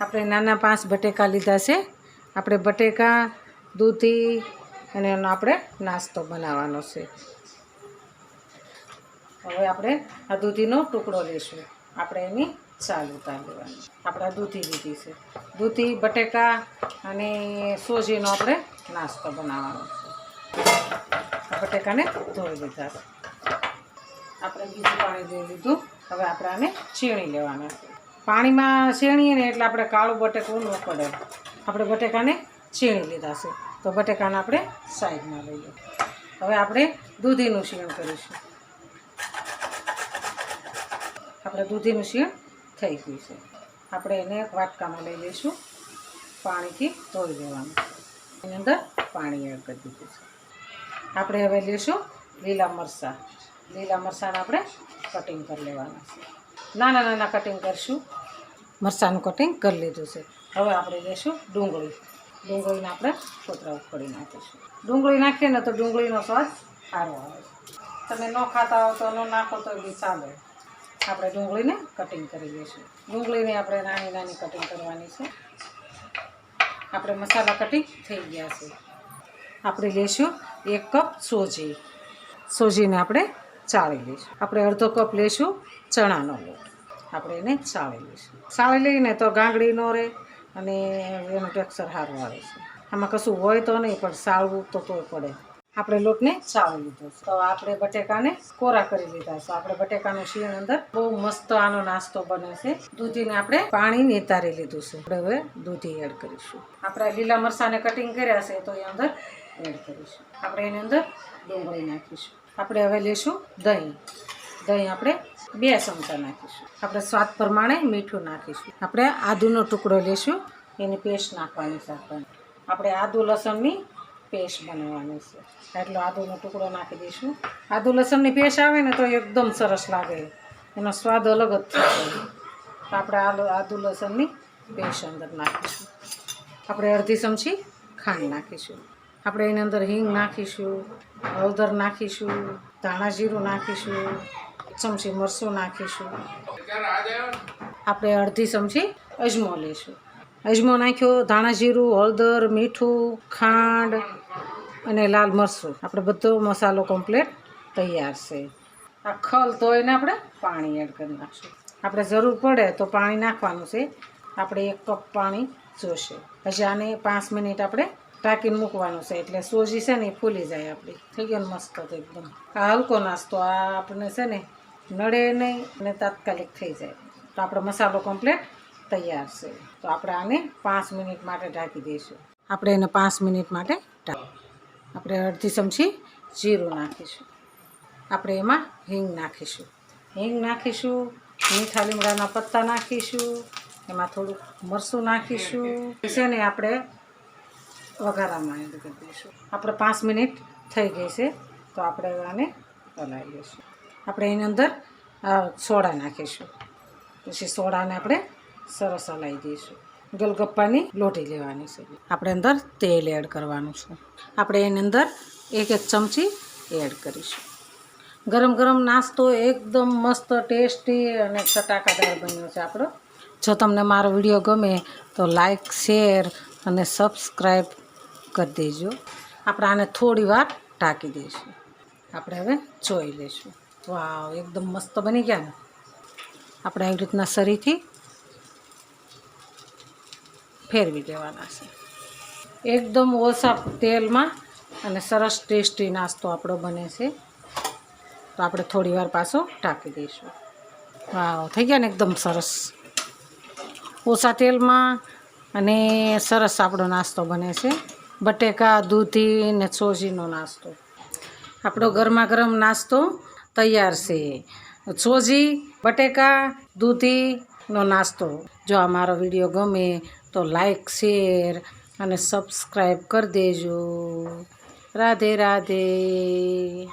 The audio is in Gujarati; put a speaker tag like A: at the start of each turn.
A: આપણે નાના પાંચ બટેકા લીધા છે. આપણે બટેકા, દૂધી અને એનો આપણે નાસ્તો બનાવવાનો છે. હવે આપણે આ દૂધીનો ટુકડો લઈશું આપણે એની ચાલ ઉતાર લેવાની. આપણે દૂધી લીધી છે. દૂધી, બટેકા અને સોજીનો આપણે નાસ્તો બનાવવાનો છે. બટેકાને ધોઈ લીધા છે. આપણે બીજું પાણી દઈ લીધું હવે આપણે આને છીણી લેવાના છે. પાણીમાં છીણીએ ને એટલે આપણે કાળું બટેકું ન પડે. આપણે બટેકાને છીણી લીધા છે. તો બટેકાને આપણે સાઈડમાં લઈએ. હવે આપણે દૂધીનું શીણ કરીશું. આપણે દૂધીનું શીણ થઈ ગયું છે. આપણે એને વાટકામાં લઈ લઈશું. પાણીથી ધોઈ લેવાનું. એની અંદર પાણી એડ કરી દીધું છે. આપણે હવે લઈશું લીલા મરચાં. લીલા મરચાંને આપણે કટિંગ કરી લેવાના છે. નાના નાના કટિંગ કરીશું. મરચાંનું કટિંગ કરી લીધું છે. હવે આપણે લઈશું ડુંગળી. ડુંગળીને આપણે કોતરા ઉકળી નાખીશું. ડુંગળી નાખીએ ને તો ડુંગળીનો સ્વાદ સારો આવે તમે ન ખાતા હો તો ન નાખો તો બી ચાલે. આપણે ડુંગળીને કટિંગ કરી લઈશું. ડુંગળીને આપણે નાની નાની કટિંગ કરવાની છે. આપણે મસાલા કટિંગ થઈ ગયા છે. આપણે લઈશું એક કપ સોજી. સોજીને આપણે ચાળી લઈશું. આપણે અડધો કપ લઈશું ચણાનો લોટ. આપણે એને ચાળી લઈશું. સાળી લઈને તો ગાંગડી ન રહે અને એનું ટેક્સચર સારું આવે છે. આમાં કશું હોય તો નહીં, પણ સાળવું તો તોય પડે. આપણે લોટને ચાળી લીધો તો આપણે બટેકાને કોરા કરી લીધા છે. આપણે બટેકાનું શીણ અંદર બહુ મસ્ત આનો નાસ્તો બને છે. દૂધીને આપણે પાણી નિતારી લીધું છે. આપણે હવે દૂધી એડ કરીશું. આપણે લીલા મરસાને કટિંગ કર્યા છે તો એ અંદર એડ કરીશું. આપણે એની અંદર ડુંગળી નાખીશું. આપણે હવે લઈશું દહીં. દહીં આપણે બે ચમચા નાખીશું. આપણે સ્વાદ પ્રમાણે મીઠું નાખીશું. આપણે આદુનો ટુકડો લઈશું એની પેસ્ટ નાખવાની છે આપણે. આદુ લસણની પેસ્ટ બનાવવાની છે. એટલો આદુનો ટુકડો નાખી દઈશું. આદુ લસણની પેસ્ટ આવે ને તો એકદમ સરસ લાગે. એનો સ્વાદ અલગ જ તો આપણે આદુ આદુ લસણની પેસ્ટ અંદર નાખીશું. આપણે અડધી ચમચી ખાંડ નાખીશું. આપણે એની અંદર હિંગ નાખીશું, હળદર નાખીશું, ધાણા જીરું નાખીશું ચમચી મરચું નાખીશું. આપણે અડધી ચમચી અજમો લઈશું. અજમો નાખ્યો ધાણા જીરું હળદર મીઠું ખાંડ અને લાલ મરચું. આપણે બધો મસાલો કમ્પ્લીટ તૈયાર છે. આ ખલ તો એને આપણે પાણી એડ કરી નાખશું. આપણે જરૂર પડે તો પાણી નાખવાનું છે. આપણે એક કપ પાણી જોશે. પછી આને પાંચ મિનિટ આપણે ટાંકીને મૂકવાનું છે. એટલે સોજી છે ને એ ફૂલી જાય આપણી. થઈ ગયો મસ્ત એકદમ. આ હલકો નાસ્તો આ આપણે છે ને નડે નહીં અને તાત્કાલિક થઈ જાય. તો આપણો મસાલો કમ્પ્લીટ તૈયાર છે. તો આપણે આને પાંચ મિનિટ માટે ઢાંકી દઈશું. આપણે એને પાંચ મિનિટ માટે ઢાંક આપણે અડધી ચમચી જીરું નાખીશું. આપણે એમાં હિંગ નાખીશું. હિંગ નાખીશું, મીઠા લીમડાના પત્તા નાખીશું, એમાં થોડુંક મરચું નાખીશું. છે ને આપણે વઘારામાં એડ કરી દઈશું. આપણે પાંચ મિનિટ થઈ ગઈ છે. તો આપણે આને હલાવી લઈશું આપણે એની અંદર સોડા નાખીશું. પછી સોડાને આપણે સરસ હલાવી દઈશું. ગલગપ્પાની લોટી લેવાની છે. આપણે અંદર તેલ એડ કરવાનું છે. આપણે એની અંદર એક એક ચમચી એડ કરીશું. ગરમ ગરમ નાસ્તો એકદમ મસ્ત, ટેસ્ટી અને ચટાકાદાર બન્યો છે આપણો. જો તમને મારો વીડિયો ગમે તો લાઈક, શેર અને સબસ્ક્રાઈબ કરી દેજો. આપણે આને થોડી વાર ઢાંકી દઈશું. આપણે હવે જોઈ લઈશું. વાવ, એકદમ મસ્ત બની ગયા ને. આપણે આવી રીતના સરીથી ફેરવી દેવાના છે. એકદમ ઓછા તેલમાં અને સરસ ટેસ્ટી નાસ્તો આપણો બને છે. તો આપણે થોડી વાર પાછો ઢાંકી દઈશું. વાવ, થઈ ગયા ને એકદમ સરસ. ઓછા તેલમાં અને સરસ આપણો નાસ્તો બને છે. બટેકા, દૂધી ને સોજીનો નાસ્તો. આપણો ગરમા ગરમ નાસ્તો તૈયાર છે. સોજી, બટેકા દૂધીનો નાસ્તો. જો આ મારો વીડિયો ગમે તો લાઈક, શેર અને સબસ્ક્રાઈબ કરી દેજો. રાધે રાધે.